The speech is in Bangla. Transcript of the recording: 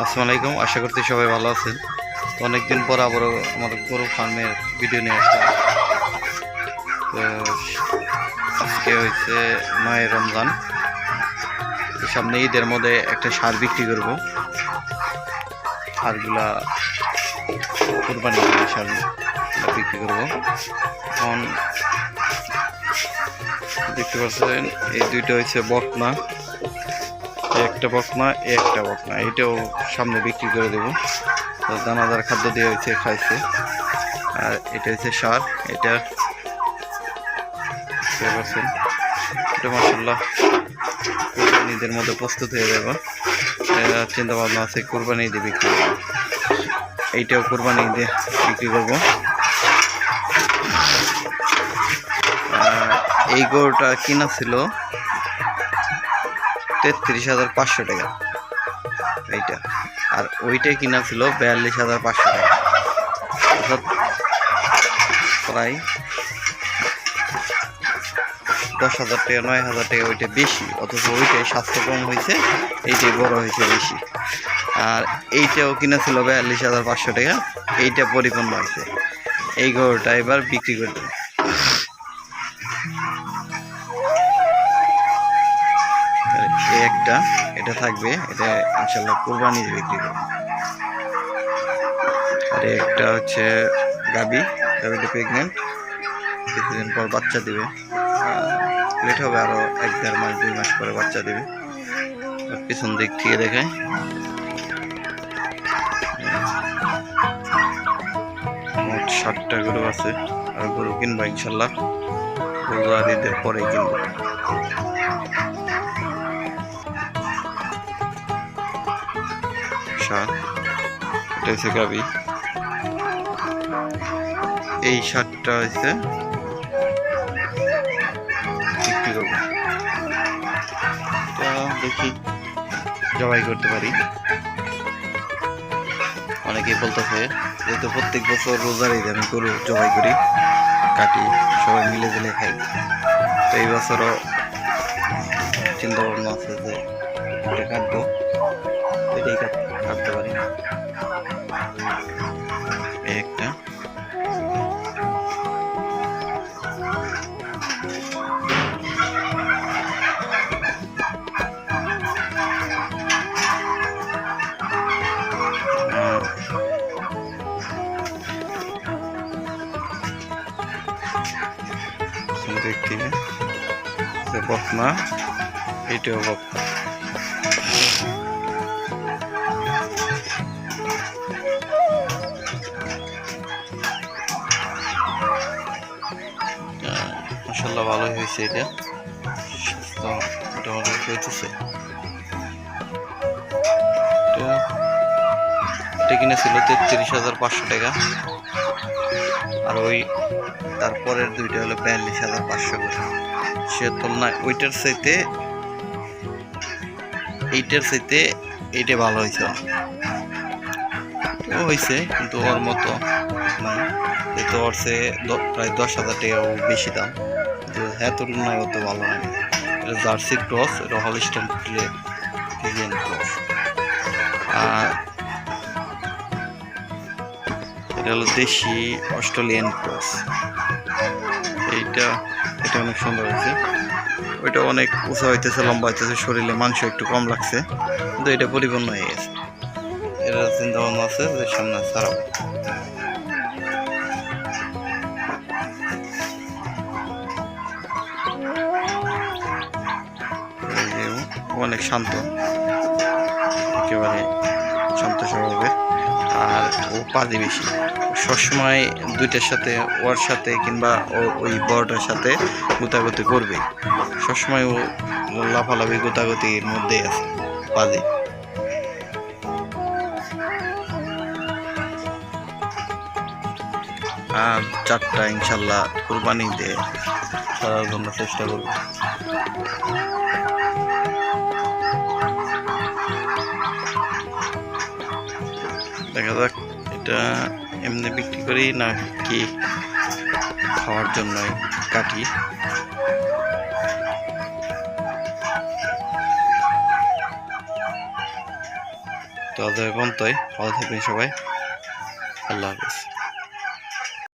আসসালামু আলাইকুম। আশা করছি সবাই ভালো আছেন। তো অনেকদিন পর আবারও আমার গরু ফার্মের ভিডিও নিয়ে আসলাম। তো আজকে হচ্ছে নয় রমজান। সামনে ঈদের মধ্যে একটা সার বিক্রি করব। সারগুলা কোরবানি করা সার বিক্রি করব। এখন দেখতে পাচ্ছেন, এই দুইটা হচ্ছে বকনা। একটা বকনা একটা বকনা। এটাও সামনে বিক্রি করে দেবো। তো দানাদার খাদ্য দিয়ে হচ্ছে খাইছে। আর এটা হচ্ছে সার এটা এটা মাসাল্লাহ কোরবানিদের মধ্যে প্রস্তুত হয়ে যাবে। চিন্তা ভাবনা আছে কোরবানি দিয়ে বিক্রি করব। এইটাও কোরবানি দিয়ে বিক্রি করব। এই গরুটা কিনা ছিল তেত্রিশ হাজার পাঁচশো টাকা। এইটা। আর ওইটাই কিনা ছিল বিয়াল্লিশ হাজার পাঁচশো টাকা। অর্থাৎ প্রায় দশ হাজার টাকা, নয় হাজার টাকা ওইটা বেশি। অথচ ওইটাই স্বাস্থ্য কম হয়েছে, এইটাই বড় হয়েছে বেশি। আর এইটাও কিনা ছিল বিয়াল্লিশ হাজার পাঁচশো টাকা, এইটা পরিপূর্ণ হয়েছে এই গরুটা এবার বিক্রি করে একটা, এটা থাকবে, এটা ইনশাল্লাহ কোরবানি বিক্রি করব আর একটা হচ্ছে গাবি, গাবিটা প্রেগনেন্ট কিছুদিন পর বাচ্চা দিবে। লেট হবে আরও এক দেড় মাস, দুই মাস পরে বাচ্চা দিবে। পিছন দিক থেকে দেখায়। মোট ষাটটা গরু আছে, আর গরু কিনবো ইনশাল্লাহ পরেই কিনবো। শাক এটা হচ্ছে গাবি। এই শাকটা হচ্ছে বিক্রি দেখি জবাই করতে পারি। অনেকেই বলতেছে যেহেতু প্রত্যেক বছর রোজার ঈদে আমি গরু জবাই করি, কাটি, সবাই মিলে দিলে খাই। তো এই বছরও চিন্তা ভাবনা আছে যে এটা কাটবো এটাই কাট- কাটতে পারি একটা। আহ, পিছন দিক থেকে মাসাল্লাহ ভালোই হয়েছে এটা। তো মোটামুটি হইতেছে এটা এটা কিনেছিল তেত্রিশ হাজার পাঁচশো টাকা। আর ওই তারপরের দুইটা হলো বিয়াল্লিশ হাজার পাঁচশো করে। সে তুলনায় ওইটার চাইতে, এইটার চাইতে এইটা ভালো হয়েছে। ও হয়েছে, কিন্তু ওর মতো না। যেহেতু ওর সে প্রায় দশ হাজার টাকা বেশি দাম। কিন্তু হ্যাঁ তুলনায় অত ভালো হয়নি। এটা জার্সি ক্রস, এটা হলিস্টন ফিজিয়ান ক্রস। আর এটা হলো দেশি অস্ট্রেলিয়ান ক্রস। এইটা, এটা অনেক সুন্দর হয়েছে। ওইটা অনেক উঁচা হইতেছে, লম্বা হইতেছে, শরীরে মাংস একটু কম লাগছে, কিন্তু এটা পরিপূর্ণ হয়ে গেছে। এটা চিন্তা ভাবনা আছে যে সামনে ছাড়াবো অনেক শান্ত। একেবারে শান্ত স্বভাবের আর ও পাজি বেশি। সবসময় দুইটার সাথে, ওর সাথে কিংবা ওই বড়টার সাথে গোতাগতি করবে। সবসময় ও লাফালাফি, গোতাগতির মধ্যেই আছে, পাজি। আর চারটা ইনশাল্লাহ কোরবানি দিয়ে ছাড়ার জন্য চেষ্টা করব। দেখা যাক, এটা এমনি বিক্রি করি না কি খাওয়ার জন্য কাটি তো আজ পর্যন্তই ভালো থাকবেন সবাই। আল্লাহ হাফিজ।